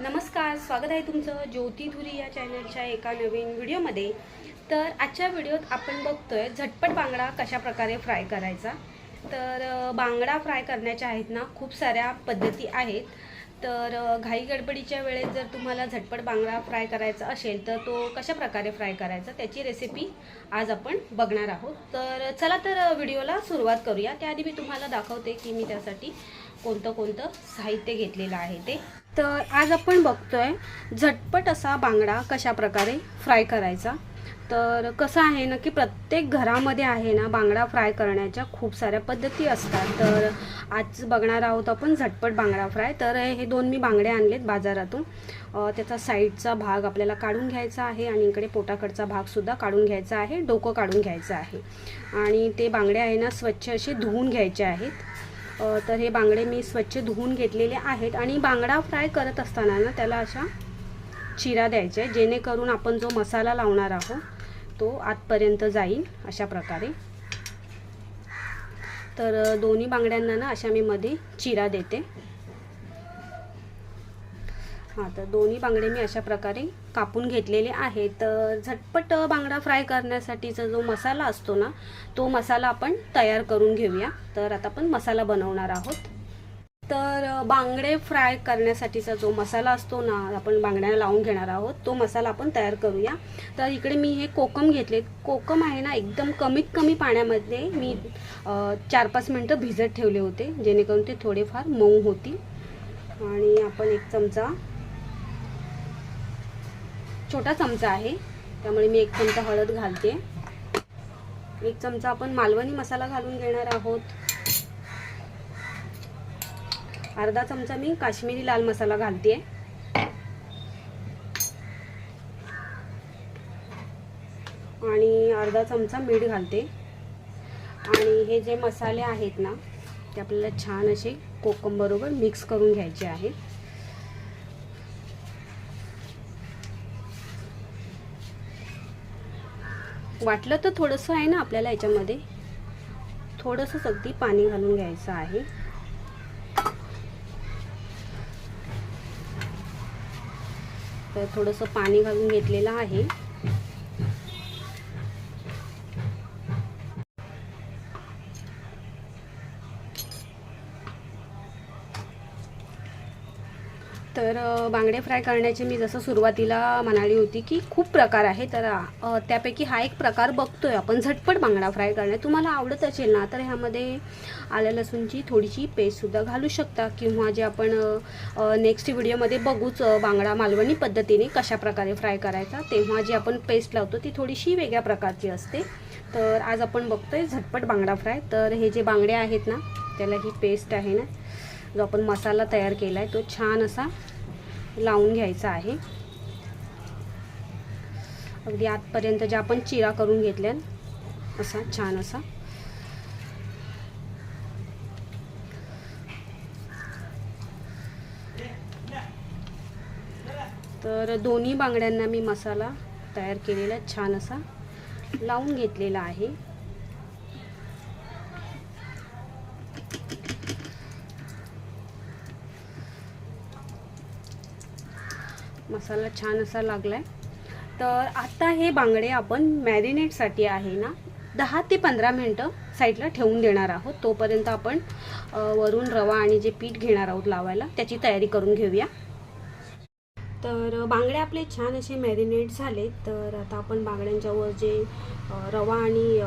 नमस्कार स्वागत आहे तुमचं ज्योती धुरी या चॅनलच्या एका नवीन व्हिडिओमध्ये. तर आजच्या व्हिडिओत आपण बघतोय झटपट बांगडा कशा प्रकारे फ्राय करायचा. तर बांगडा फ्राय करण्याच्या आहेत ना खूप साऱ्या पद्धती आहेत. तर घाई गडबडीच्या वेळेत जर तुम्हाला झटपट बांगडा फ्राय करायचा असेल तर तो कशा प्रकारे फ्राय करायचा त्याची रेसिपी आज आपण बघणार आहोत. तर चला तर व्हिडिओला सुरुवात करूया. त्याआधी मी तुम्हाला दाखवते की मी त्यासाठी कोणतं कोणतं साहित्य घेतलेलं आहे ते. तर आज आपण बघतोय झटपट असा बांगडा कशा प्रकारे फ्राय करायचा. तर कसं आहे ना की प्रत्येक घरामध्ये आहे ना बांगडा फ्राय करण्याच्या खूप साऱ्या पद्धती असतात. तर आज बघणार आहोत आपण झटपट बांगडा फ्राय. तर हे दोन मी बांगडे आणलेत बाजारातून. त्याचा साईडचा भाग आपल्याला काढून घ्यायचा आहे आणि इकडे पोटाकडचा भागसुद्धा काढून घ्यायचा आहे डोकं काढून घ्यायचं आहे. आणि ते बांगडे आहे ना स्वच्छ असे धुवून घ्यायचे आहेत. तर हे बांगडे मी स्वच्छ धुवून घेतलेले आहेत आणि बांगडा फ्राय करत असताना ना त्याला अशा चिरा द्यायच्या आहे, जेणेकरून आपण जो मसाला लावणार आहोत तो आतपर्यंत जाईल अशा प्रकारे. तर दोन्ही बांगड्यांना ना अशा मी मध्ये चिरा देते. हां तर दोन्ही बांगडे मी अशा प्रकारे कापून घेतलेले आहेत. तर झटपट बांगडा फ्राय करण्यासाठीचा जो मसाला असतो ना तो मसाला आपण तयार करून घेऊया. तर आता आपण मसाला बनवणार आहोत. तर बांगडे फ्राय करण्यासाठीचा जो मसाला असतो ना आपण बांगड्याला लावून घेणार आहोत तो मसाला आपण तयार करूया. तर इकडे मी हे कोकम घेतले. कोकम आहे ना एकदम कमीत कमी पाण्यामध्ये मी चार पाच मिनटं भिजत ठेवले होते जेणेकरून ते थोडेफार मऊ होतील. आणि आपण एक चमचा छोटा चमचा आहे. त्यामुळे मी एक चमचा हळद घालते. एक चमचा आपण मालवणी मसाला घालून घेणार आहोत. अर्धा चमचा मी काश्मीरी लाल मसाला घालते. आणि अर्धा चमचा मीठ घालते. आणि हे जे मसाले आहेत ना ते आपल्याला छान असे कोकम बरोबर मिक्स करून घ्यायचे आहेत. वाटलं तर थोडंसं आहे ना आपल्याला याच्यामध्ये? थोडंसंच अगदी पाणी घालून घ्यायचं आहे. तर थोडंसं पाणी घालून घेतलेलं आहे. तर बांगडे फ्राय करण्याचे मी जसं सुरुवातीला म्हणाली होती की खूप प्रकार आहे. तर त्यापैकी हा एक प्रकार बघतोय आपण. झटपट बांगडा फ्राय करणे. तुम्हाला आवडत असेल ना तर ह्यामध्ये आल्या लसूणची थोडीशी पेस्टसुद्धा घालू शकता किंवा जे आपण नेक्स्ट व्हिडिओमध्ये बघूच बांगडा मालवणी पद्धतीने कशा प्रकारे फ्राय करायचा. तेव्हा जी आपण पेस्ट लावतो ती थोडीशी वेगळ्या प्रकारची असते. तर आज आपण बघतोय झटपट बांगडा फ्राय. तर हे जे बांगडे आहेत ना त्याला ही पेस्ट आहे ना जो आपण मसाला तयार केला आहे तो छान असा लावून घ्यायचा आहे. अगदी आतपर्यंत जे आपण चिरा करून घेतल्या असा छान असा. तर दोन्ही बांगड्यांना मी मसाला तयार केलेला छान असा लावून घेतलेला आहे. मसाला छान असा लागलाय. तर आता हे बांगडे आपण मॅरिनेटसाठी आहे ना दहा ते पंधरा मिनटं साईडला ठेवून देणार आहोत. तोपर्यंत आपण वरून रवा आणि जे पीठ घेणार आहोत लावायला त्याची तयारी करून घेऊया. तर बांगडे आपले छान असे मॅरिनेट झाले तर आता आपण बांगड्यांच्यावर जे रवा आणि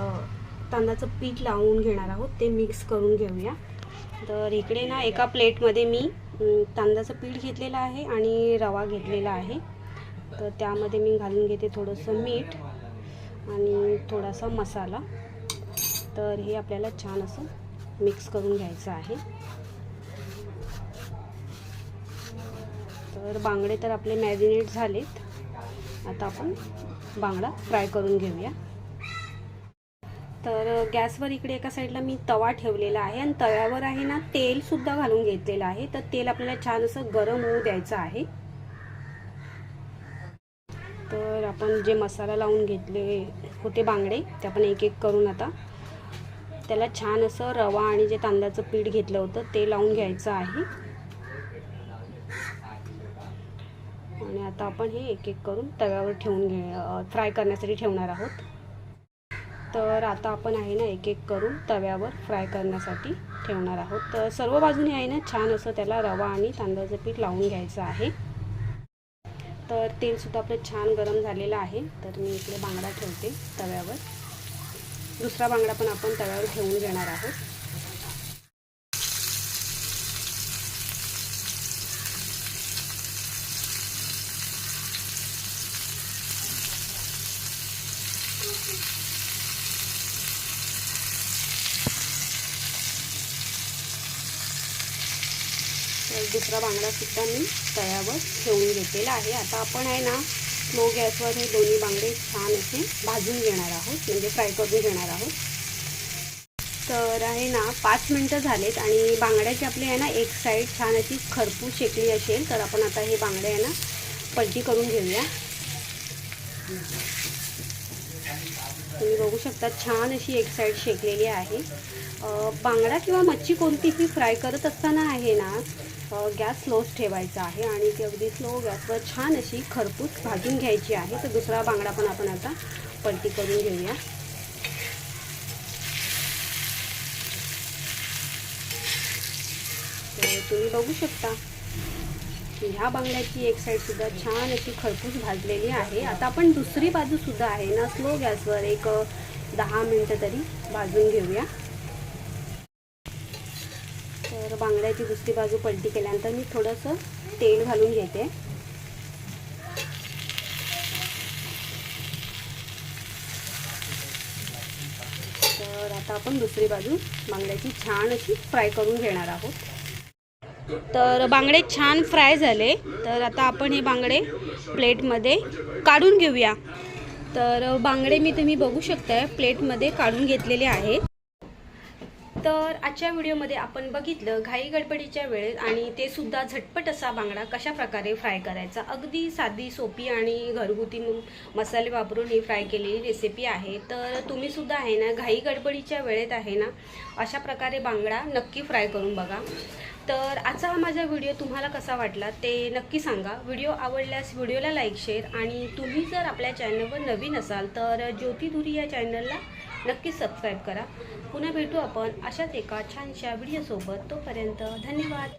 तांदळाचं पीठ लावून घेणार आहोत ते मिक्स करून घेऊया. तर इकडे ना एका प्लेटमध्ये मी तांदळाचं पीठ घेतलेलं आहे आणि रवा घेतलेला आहे. तर त्यामध्ये मी घालून घेते थोडंसं मीठ आणि थोडासा मसाला. तर हे आपल्याला छान असं मिक्स करून घ्यायचं आहे. तर बांगडे तर आपले मॅरिनेट झालेत. आता आपण बांगडा फ्राय करून घेऊया. तर गॅसवर इकडे एका साईडला मी तवा ठेवलेला आहे आणि तव्यावर आहे ना तेलसुद्धा घालून घेतलेलं आहे. तर तेल आपल्याला छान असं गरम होऊ द्यायचं आहे. तर आपण जे मसाला लावून घेतले होते बांगडे ते आपण एक एक करून आता त्याला छान असं रवा आणि जे तांदळाचं पीठ घेतलं होतं ते लावून घ्यायचं आहे. आणि आता आपण हे एक एक करून तव्यावर ठेवून घे फ्राय करण्यासाठी ठेवणार आहोत. तर आता आपण आहे ना एक एक करून तव्यावर फ्राय करण्यासाठी ठेवणार आहोत. तर सर्व बाजूने आहे ना छान असं त्याला रवा आणि तांदळाचं पीठ लावून घ्यायचं आहे. तर तेलसुद्धा आपलं छान गरम झालेलं आहे. तर मी इकडे बांगडा ठेवते तव्यावर. दुसरा बांगडा पण आपण तव्यावर ठेवून घेणार आहोत. दुसरा बांगडासुद्धा मी तळ्यावर ठेवून घेतलेला आहे. आता आपण आहे ना स्लो गॅसवर हे दोन्ही बांगडे छान असे भाजून घेणार आहोत म्हणजे फ्राय करून घेणार आहोत. तर आहे ना पाच मिनटं झालेत आणि बांगड्याची आपली आहे ना एक साईड छान अशी खरपूस शेकली असेल तर आपण आता हे बांगडे आहे ना पलटी करून घेऊया. तुम्ही बघू शकता छान अशी एक साईड शेकलेली आहे. बांगडा किंवा मच्छी कोणतीही फ्राय करत असताना आहे ना गॅस स्लोच ठेवायचा आहे आणि ती अगदी स्लो गॅसवर छान अशी खरपूस भाजून घ्यायची आहे. तर दुसरा बांगडा पण आपण आता पलटी करून घेऊया. तर तुम्ही बघू शकता ह्या बांगड्याची एक साईडसुद्धा छान अशी खरपूस भाजलेली आहे. आता आपण दुसरी बाजूसुद्धा आहे ना स्लो गॅसवर एक दहा मिनटं तरी भाजून घेऊया. तर बांगड्याची दुसरी बाजू पलटी केल्यानंतर मी थोडंसं तेल घालून घेते. तर आता आपण दुसरी बाजू बांगड्याची छान अशी फ्राय करून घेणार आहोत. तर बांगडे छान फ्राय झाले. तर आता आपण हे बांगडे प्लेटमध्ये काढून घेऊया. तर बांगडे मी तुम्ही बघू शकता प्लेटमध्ये काढून घेतलेले आहे तर आजच्या व्हिडिओमध्ये आपण बघितलं घाई गडबडीच्या वेळेत आणि ते सुद्धा झटपट असा बांगडा कशा प्रकारे फ्राय करायचा. अगदी साधी सोपी आणि घरगुती मसाले वापरून ही फ्राय केलेली रेसिपी आहे. तर तुम्ही सुद्धा आहे ना घाई गडबडीच्या वेळेत आहे ना अशा प्रकारे बांगडा नक्की फ्राय करून बघा. तर आजचा हा माझा व्हिडिओ तुम्हाला कसा वाटला ते नक्की सांगा. व्हिडिओ आवडल्यास व्हिडिओला लाईक शेअर आणि तुम्ही जर आपल्या चॅनलवर नवीन असाल तर ज्योतिधुरी या चॅनलला नक्की सबस्क्राईब करा. पुन्हा भेटू आपण अशाच एका छानशा व्हिडिओसोबत. तोपर्यंत धन्यवाद.